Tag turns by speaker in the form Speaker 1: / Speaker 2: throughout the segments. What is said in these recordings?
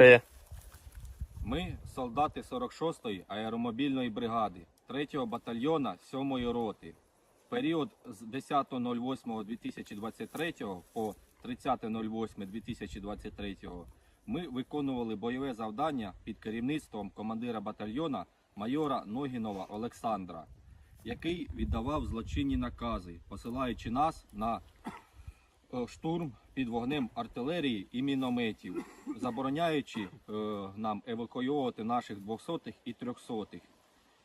Speaker 1: Е,
Speaker 2: Ми солдати 46-ї аеромобільної бригади 3-го батальйона 7-ї роти. В період з 10.08.2023 по 30.08.2023 ми виконували бойове завдання під керівництвом командира батальйона майора Ногінова Олександра, який віддавав злочинні накази, посилаючи нас на е, штурм під вогнем артилерії і мінометів, забороняючи е, нам евакуювати наших 200-х і 300-х.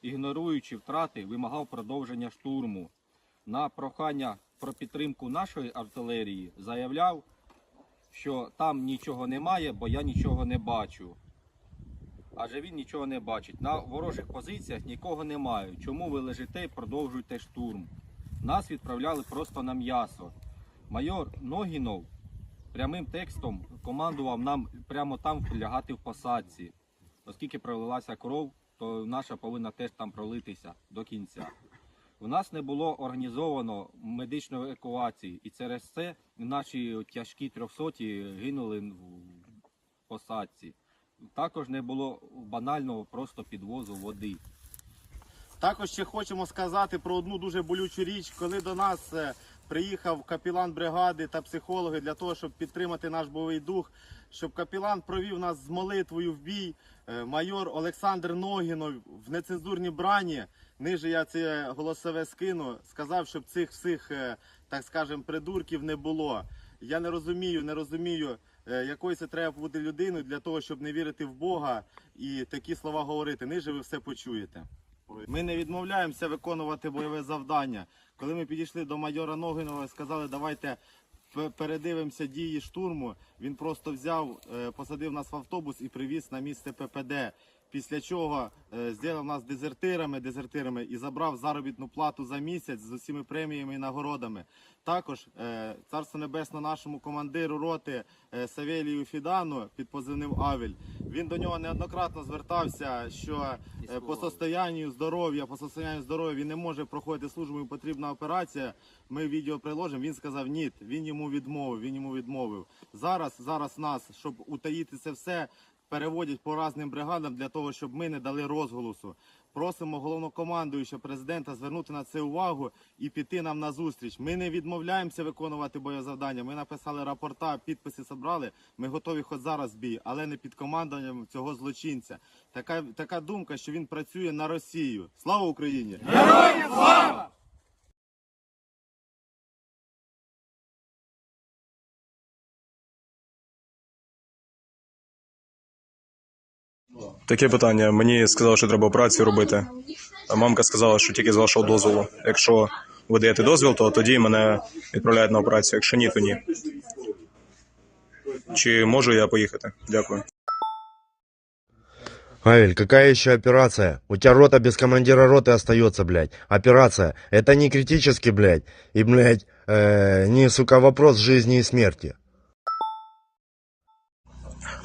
Speaker 2: Ігноруючи втрати, вимагав продовження штурму. На прохання про підтримку нашої артилерії заявляв, що там нічого немає, бо я нічого не бачу. Адже він нічого не бачить. На ворожих позиціях нікого немає. Чому ви лежите і продовжуєте штурм? Нас відправляли просто на м'ясо. Майор Ногінов прямим текстом командував нам прямо там лягати в посадці. Оскільки пролилася кров, то наша повинна теж там пролитися до кінця. У нас не було організовано медичної евакуації, і через це наші тяжкі трьохсоті гинули в посадці. Також не було банального просто підвозу води.
Speaker 3: Також ще хочемо сказати про одну дуже болючу річ, коли до нас е, приїхав капілан бригади та психологи для того, щоб підтримати наш бойовий дух, щоб капілан провів нас з молитвою в бій. е, Майор Олександр Ногінов в нецензурній брані, ниже я це голосове скину, сказав, щоб цих всіх, е, так скажем, придурків не було. Я не розумію, не розумію, е, якою це треба бути людиною для того, щоб не вірити в Бога і такі слова говорити. Ниже ви все почуєте. Ми не відмовляємося виконувати бойове завдання. Коли ми підійшли до майора Ногинова сказали, давайте пе- передивимося дії штурму, він просто взяв, е, посадив нас в автобус і привіз на місце ППД. Після чого е, зробив нас дезертирами, дезертирами і забрав заробітну плату за місяць з усіма преміями і нагородами. Також е, царство небесне нашому командиру роти е, Савелію Фідану під позивним Авель. Він до нього неоднократно звертався, що по состоянню здоров'я, по состоянню здоров'я він не може проходити службу, йому потрібна операція. Ми відео приложимо. Він сказав ні, він йому відмовив. Він йому відмовив. Зараз, зараз нас, щоб утаїти це все, переводять по різним бригадам для того, щоб ми не дали розголосу. Просимо головнокомандуючого президента звернути на це увагу і піти нам на зустріч. Ми не відмовляємося виконувати боєзавдання. Ми написали рапорта, підписи зібрали. Ми готові хоч зараз бій, але не під командуванням цього злочинця. Така така думка, що він працює на Росію. Слава Україні!
Speaker 4: Таке питання. Мені сказали, що треба операцію робити. А мамка сказала, що тільки з вашого дозволу. Якщо ви даєте дозвіл, то тоді мене відправляють на операцію. Якщо ні, то ні. Чи можу я поїхати? Дякую.
Speaker 5: Авель, какая еще операция? У тебя рота без командира роты остается, блядь. Операция. Это не критически, блядь. И, блядь, э, не, сука, вопрос жизни и смерти.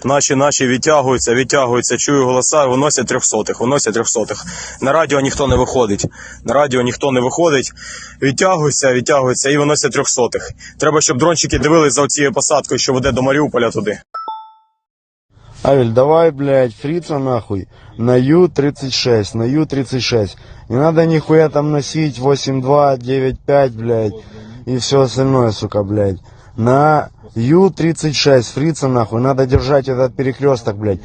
Speaker 4: Наші наші відтягуються, відтягуються, чую голоса, виносять трьохсотих, виносять трьохсотих. На радіо ніхто не виходить. На радіо ніхто не виходить. Відтягуються, відтягуються і виносять трьохсотих. Треба, щоб дрончики дивились за цією посадкою, що веде до Маріуполя туди.
Speaker 5: Авель, давай, блядь, фрица нахуй. На Ю-36, на Ю-36. Не надо нихуя там носить 8-2, 9-5, блядь. И все остальное, сука, блядь. На Ю-36, фрица нахуй. Надо держать этот перекресток, блядь.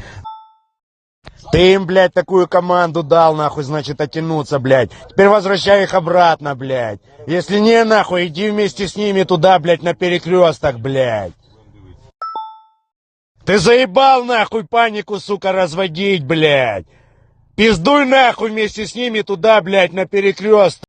Speaker 5: Ты им, блядь, такую команду дал, нахуй, значит, оттянуться, блядь. Теперь возвращай их обратно, блядь. Если не, нахуй, иди вместе с ними туда, блядь, на перекресток, блядь. Ты заебал, нахуй, панику, сука, разводить, блядь. Пиздуй, нахуй, вместе с ними туда, блядь, на перекресток.